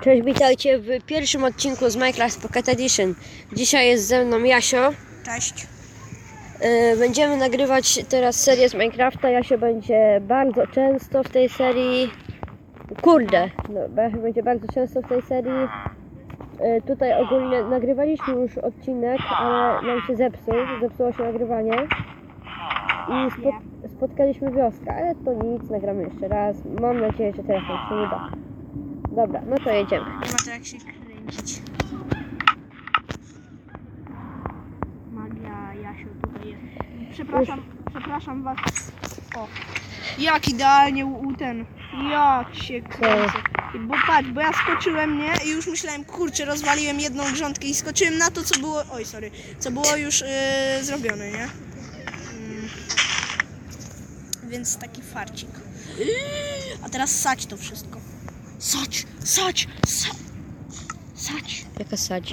Cześć, witajcie w pierwszym odcinku z Minecraft Pocket Edition. Dzisiaj jest ze mną Jasio. Cześć. Yy, Będziemy nagrywać teraz serię z Minecrafta. Jasio będzie bardzo często w tej serii. Kurde, no, Jasio będzie bardzo często w tej serii. Yy, Tutaj ogólnie nagrywaliśmy już odcinek, ale nam się zepsuł, zepsuło się nagrywanie. I spot, spotkaliśmy wioskę, ale to nic, nagramy jeszcze raz. Mam nadzieję, że teraz nam się uda. Dobra, no to jedziemy. Nie ma to jak się kręcić. Magia Jasio tutaj jest. Przepraszam, przepraszam was. O. Jak idealnie u, u ten. Jak się kręcę. I Bo patrz, bo ja skoczyłem, nie? I już myślałem, kurczę, rozwaliłem jedną grządkę i skoczyłem na to, co było. Oj, sorry. Co było już yy, zrobione, nie? Mm. Więc taki farcik. A teraz sać to wszystko. Sać, sać, sać. Sać. Jaka sadź?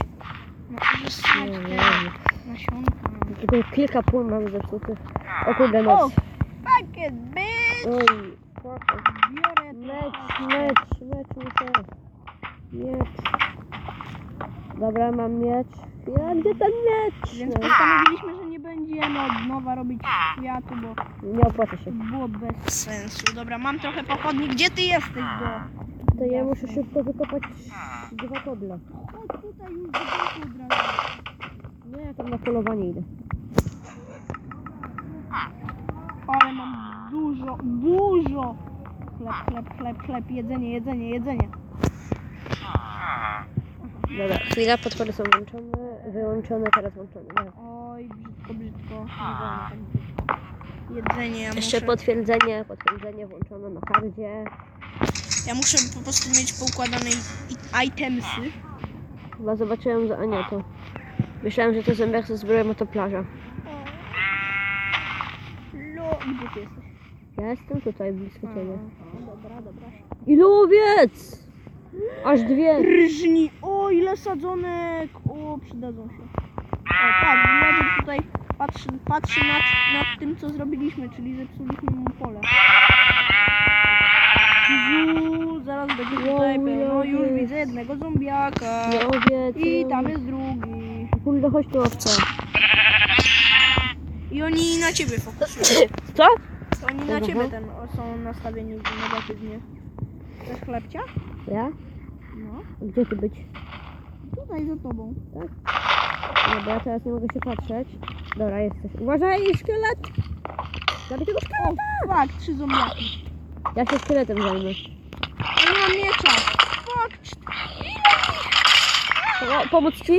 No, że sać Nie, te nie, nie. nasionka. Tylko kilka pól mam zepsutych. O kurde, O, noc. fuck it, bitch! Oj, Biorę mecz, mecz, mecz muszę. Miecz. Dobra, mam miecz. Ja, gdzie ten miecz? Więc No, postanowiliśmy, że nie będziemy od nowa robić światu, bo nie opłaca się. było bez sensu. Dobra, mam trochę pochodni. Gdzie ty jesteś, go? To ja muszę szybko wykopać dwa koble. Chodź tutaj już do boku od razu. Nie, ja tam na polowanie idę. Ale mam dużo, dużo. Chleb, chleb, chleb, chleb, jedzenie, jedzenie, jedzenie. Dobra, chwila, potwory są włączone, wyłączone, teraz włączone. Dobra. Oj, brzydko, brzydko. Jedzenie, ja Jeszcze muszę... potwierdzenie, potwierdzenie włączone na hardzie. Ja muszę po prostu mieć poukładane itemsy. Chyba zobaczyłem za Anietą. Myślałem, że to zębiak ze zbroją motoplaża. Lo, gdzie ty jesteś? Ja jestem tutaj blisko ciebie. A, Dobra, dobra. Ilowiec! Aż dwie. Rżni, o ile sadzonek! O, przydadzą się. O, tak, Władek tutaj patrzy, patrzy nad, nad tym, co zrobiliśmy, czyli zepsuliśmy mu pole. Zaraz będzie tutaj pełno. Już widzę jednego zombiaka. I tam jest drugi. Kurde, chodź tu owca. I oni na ciebie fokusują. Co? Oni na ciebie ten, są nastawieni negatywnie. Chcesz chlebcia? Ja? No. Gdzie ty być? Tutaj za tobą. No bo ja teraz nie mogę się patrzeć. Dobra, jesteś. Uważaj, szkielet! Zabij tego szkieleta! fuck, trzy zombiaki. Ja się szkieletem zajmę. Ja nie mam miecza. Fuck, O, pomóc ci?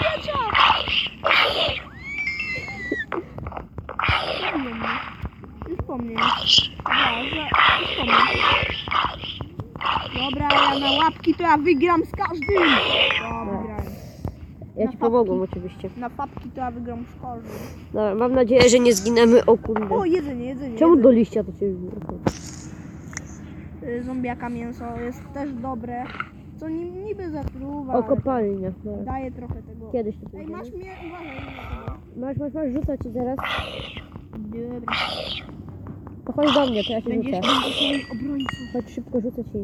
miecza. Mnie. Już po mnie. Dobra, już po mnie. Dobra, ja na łapki to ja wygram z każdym. Ja Na ci pomogłem oczywiście. Na papki to ja wygram z każdym. Dobra, mam nadzieję, że nie zginemy. O kurde. O, jedzenie, jedzenie. Czemu jedzenie. do liścia to cię Y, Zombiaka mięso jest też dobre. Co nim niby zatruwa. O, ale kopalnia. Dobra. Daje trochę tego. Kiedyś to Ej, pójdziemy. masz mnie, uważaj na tego. Masz, masz, masz, rzucę ci zaraz. Dobra. To chodź do mnie, to ja ci Będziesz, rzucę. będziesz moim obrońcą. Chodź szybko, rzucę ci.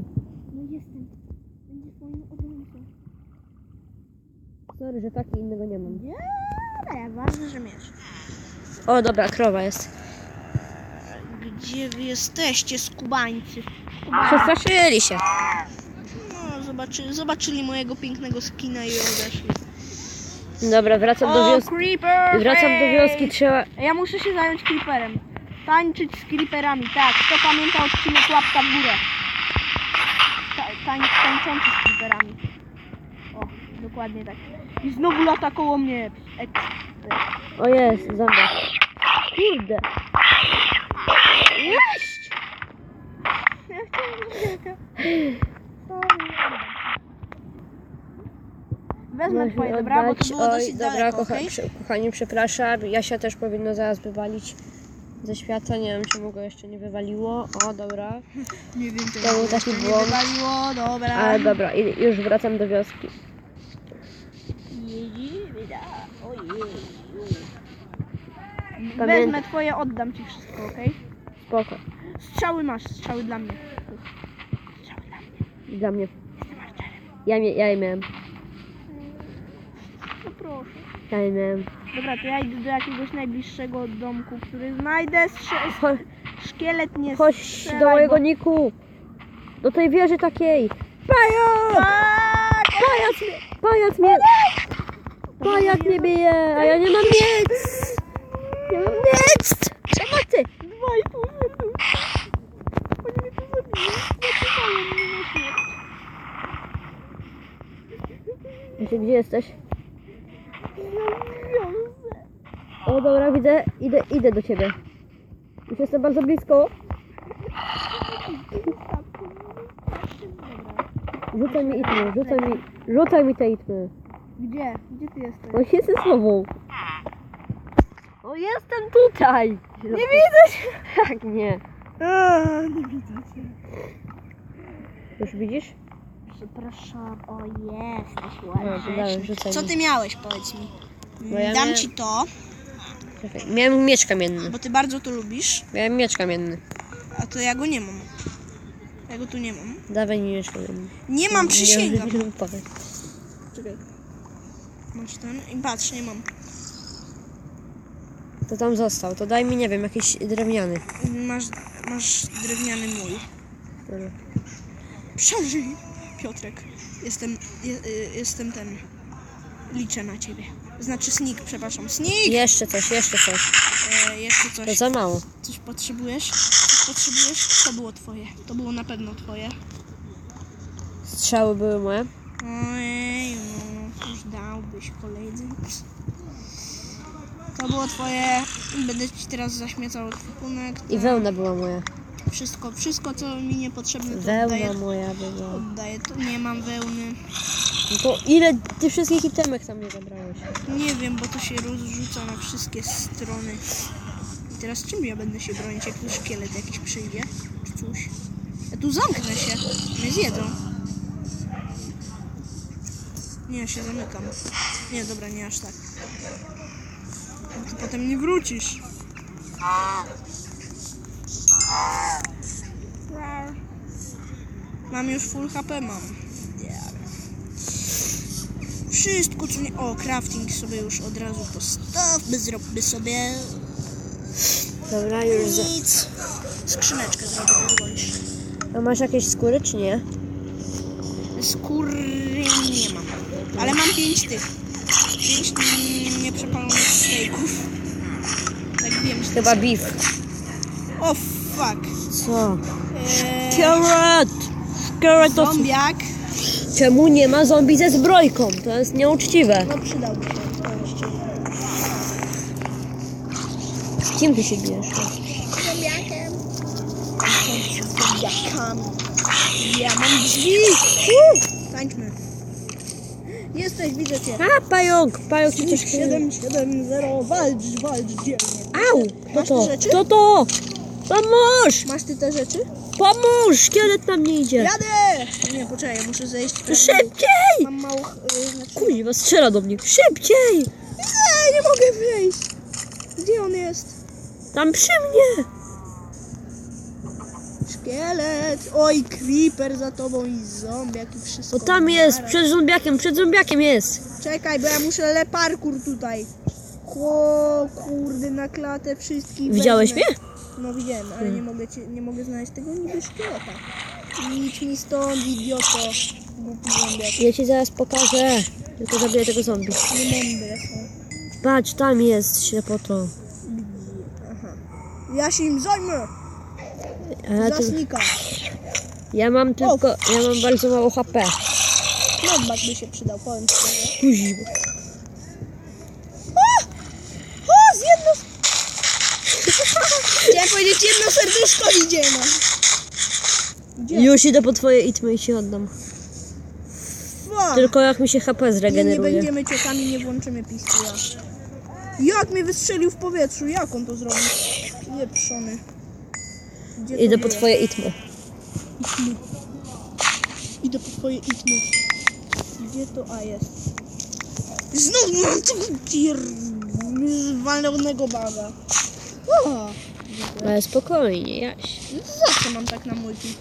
No jestem. Będziesz moim obrońcą. Sorry, że taki innego nie mam. Nie, ważne, że miesz. O, dobra, krowa jest. Gdzie wy jesteście, skubańcy? Przestraszyli się. No, zobaczy, zobaczyli mojego pięknego skina i odeszli. Dobra, wracam do O, wioski. creeper! Wracam do wioski, trzeba... Ja muszę się zająć creeperem. Tańczyć z creeperami, tak. Kto pamięta odcinek łapka w górę? Ta, tań, tańczący z creeperami. Dokładnie tak. I znowu lata koło mnie. Ek, O jest, zęba. Kurde. Jeść! Ja chciałem. Sorry. Wezmę Możesz twoje, dobra? Bo to oddać. było Oj, dosyć dobra, daleko, kocha, okej? kochani, przepraszam. Jasia też powinno zaraz wywalić ze świata. Nie wiem, czemu go jeszcze nie wywaliło. O, dobra. Nie wiem, To był taki nie błąd. wywaliło, dobra. Ale dobra, i- już wracam do wioski. Jedziemy, da. Ojej. Wezmę twoje, oddam ci wszystko, okej? Spoko. Strzały masz, strzały dla mnie. Strzały dla mnie. Dla mnie. Ja, mie- ja je miałem. No proszę. Ja je miałem. Dobra, to ja idę do jakiegoś najbliższego domku, który znajdę. Strze- szkielet nie chodź strzelaj, do mojego bo- niku. Do tej wieży takiej. Pajac! Tak! Pajac mnie! Pajac mnie! Pajac mnie bije, a ja nie mam nic! Nie mam nic! Pomocy! Dwa i pół serduszka. Oni mnie tu zabiją. Zaczynają mnie na śmierć. Gdzie, jesteś? O dobra, widzę. Idę, idę do ciebie. Już jestem bardzo blisko. Rzucaj mi itmy, rzucaj mi, rzucaj mi te itmy. Gdzie? Gdzie ty jesteś? O, jestem z tobą. O, jestem tutaj. Nie widzę cię! Tak, nie. A, nie widzę cię. Już widzisz? Przepraszam, o jesteś No, to dałem, rzucaj Co mi. ty miałeś, powiedz mi? No ja Dam miałem- ci to, Czekaj, miałem miecz kamienny. bo ty bardzo to lubisz, Miałem miecz kamienny. a to ja go nie mam. Ja go tu nie mam. Dawaj mi miecz kamienny. Nie mam, przysięgam. Nie, nie, nie, Czekaj. Masz ten i patrz, nie mam. To tam został. To daj mi, nie wiem, jakiś drewniany. Masz, masz drewniany mój. Dobra. Przeżyj, Piotrek. Jestem, je, y, jestem ten. Liczę na ciebie. Znaczy sneak, przepraszam. Sneak! Jeszcze coś, jeszcze coś. E, jeszcze To coś. za mało. Coś potrzebujesz? Coś potrzebujesz? To było twoje. To było na pewno twoje. Strzały były moje. Ojej, no, już dałbyś koledzy. To było twoje. Będę ci teraz zaśmiecał ekwipunek. I wełna była moja. Wszystko, wszystko co mi niepotrzebne to Wełna oddaję. moja była. Oddaję. Tu nie mam wełny. No to ile ty wszystkich itemek tam nie zabrałeś? Nie wiem, bo to się rozrzuca na wszystkie strony. I teraz czym ja będę się bronić, jak tu szkielet jakiś przyjdzie? Czy coś? Ja tu zamknę się. Mnie zjedzą. Nie, ja się zamykam. Nie, dobra, nie aż tak. Ty potem nie wrócisz. Mam już full HP, mam. Wszystko co nie... O, crafting sobie już od razu postawmy, zróbmy sobie Dobra, już za... nic. Skrzyneczkę zrobię, pozwolisz. A masz jakieś skóry, czy nie? Skóry nie mam, ale mam pięć tych. Pięć nie- nieprzepalonych stejków. Tak wiem, że Chyba beef. O, fuck. Co? Eee, Carrot! Carrot to... zombiak. Czemu nie ma zombie ze zbrojką? To jest nieuczciwe. No przydałby się. Z kim ty się bijesz? Zombiakiem. Zombiakami. Ja mam drzwi. Tańczmy. Jesteś, widzę cię. A, pająk! Pająk ci coś... 7, 7, 0, walcz, walcz dzielnie. Au! Kto Masz to? rzeczy? Kto to? Pomóż! Masz ty te rzeczy? Pomóż! Szkielet na mnie idzie! Jadę! Nie, poczekaj, muszę zejść. Szybciej! Mam mało... Yy, znaczy... Kuźwa, strzela do mnie. Szybciej! Nie, nie mogę wyjść. Gdzie on jest? Tam przy mnie! Szkielet. Oj, creeper za tobą i zombiak i wszystko. O tam jest, przed zombiakiem, przed zombiakiem jest. Czekaj, bo ja muszę le parkour tutaj. O kurde, na klatę wszystkich Widziałeś wezmę. mnie? No widziałem, ale nie mogę, cię, nie mogę znaleźć tego niby szkieleta. Idź mi stąd, idioto. Głupi zombiak. Ja ci zaraz pokażę. Tylko zabiję tego zombie. Nie mądre są. Patrz, tam jest ślepoto. Aha. Ja się im zajmę. A ja, mam tylko, ja mam bardzo mało HP. Knockback by się przydał, powiem. Kuźwa. O! O, z jedno... Chciałem powiedzieć, jedno serduszko idzie, no. Gdzie? Już idę po twoje itmy i ci oddam. Fuck. Tylko jak mi się HP Nie, nie zregeneruje. będziemy ciokami, nie włączymy pistola. Jak mnie wystrzelił w powietrzu? Jak on to zrobił? Pieprzony. Gdzie to Idę po twoje itmy. Idę po twoje itmy. Gdzie to? A, jest. Znów mam tego pier... walnego baga. O, Ale spokojnie, Jaś. zawsze mam tak na multi.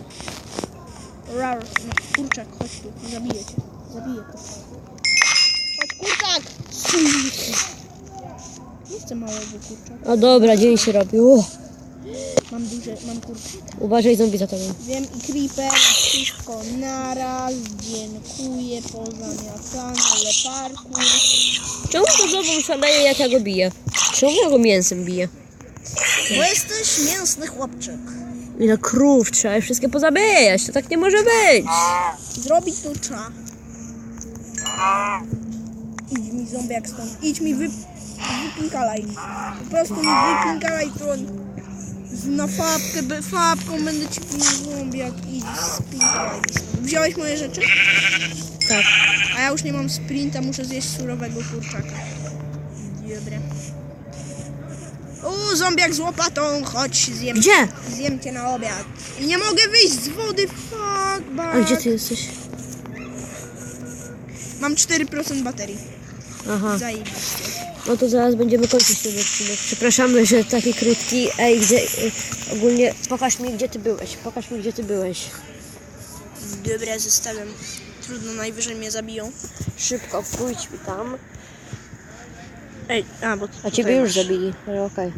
Rar. No, kurczak, chodź tu. Zabiję cię. Zabiję cię. Chodź, kurczak! Nie chcę małego kurczaka. O dobra, dzień się robi. O, Mam duże, mam kurczak. uważaj zombie za tobą. Wiem i creeper, wszystko naraz. Dziękuję, pozamiatane, ale parkour. Czemu to znowu szaleje jak ja go biję? Czemu ja go mięsem biję? Bo jesteś mięsny chłopczyk. Ile krów trzeba je wszystkie pozabijać, to tak nie może być. Zrobić to trzeba. Idź mi zombiak stąd. Idź mi wy... wypinkalaj. Po prostu mi wypinkalaj to. Na fabkę, be- fabką będę ci. Idź, spinkalaj mi stąd. Wziąłeś moje rzeczy? Tak. A ja już nie mam sprinta, muszę zjeść surowego kurczaka. Dobra. O, zombiak z łopatą, chodź, zjem, Gdzie? zjem cię na obiad. I nie mogę wyjść z wody, fuck, back. A gdzie ty jesteś? Mam 4% baterii. Aha, Zajebiście. No to zaraz będziemy kończyć ten odcinek. Przepraszamy, że taki krótki. Ej, gdzie... y, Ogólnie pokaż mi, gdzie ty byłeś. Pokaż mi, gdzie ty byłeś. Dobra, zostawiam. Trudno, najwyżej mnie zabiją. Szybko, pójdź mi tam. Ej, a, bo A ciebie już zabili, ale okej.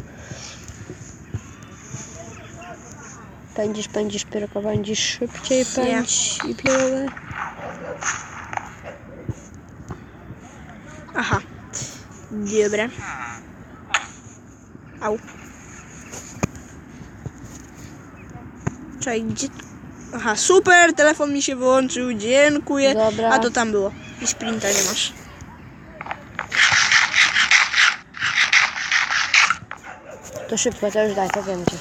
Pędzisz, pędzisz, pieroko, pędzisz szybciej, pędź i pierogę. Aha. Dobra. Au. Czekaj, gdzie... Aha, super, telefon mi się wyłączył, dziękuję. Dobra. A to tam było. I sprinta nie masz. To szybko, to już daj, to wiem gdzie.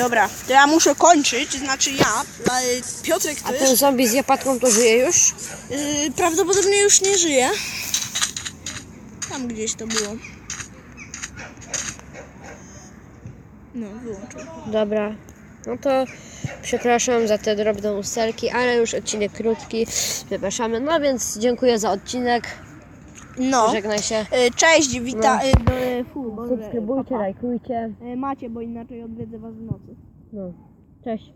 Dobra, to ja muszę kończyć, znaczy ja, ale Piotrek A to ten zombie z japatką to żyje już? Yy, prawdopodobnie już nie żyje. Tam gdzieś to było. No, wyłączył. Dobra. No to przepraszam za te drobne ustalki, ale już odcinek krótki. Przepraszamy. No więc dziękuję za odcinek. No. Żegnaj się. Yy, cześć, wita... No. Do, fu, Boże, Subskrybujcie, lajkujcie. Macie, bo inaczej odwiedzę was w nocy. No. Cześć.